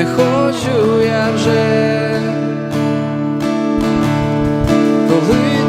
не хочу я вже, коли.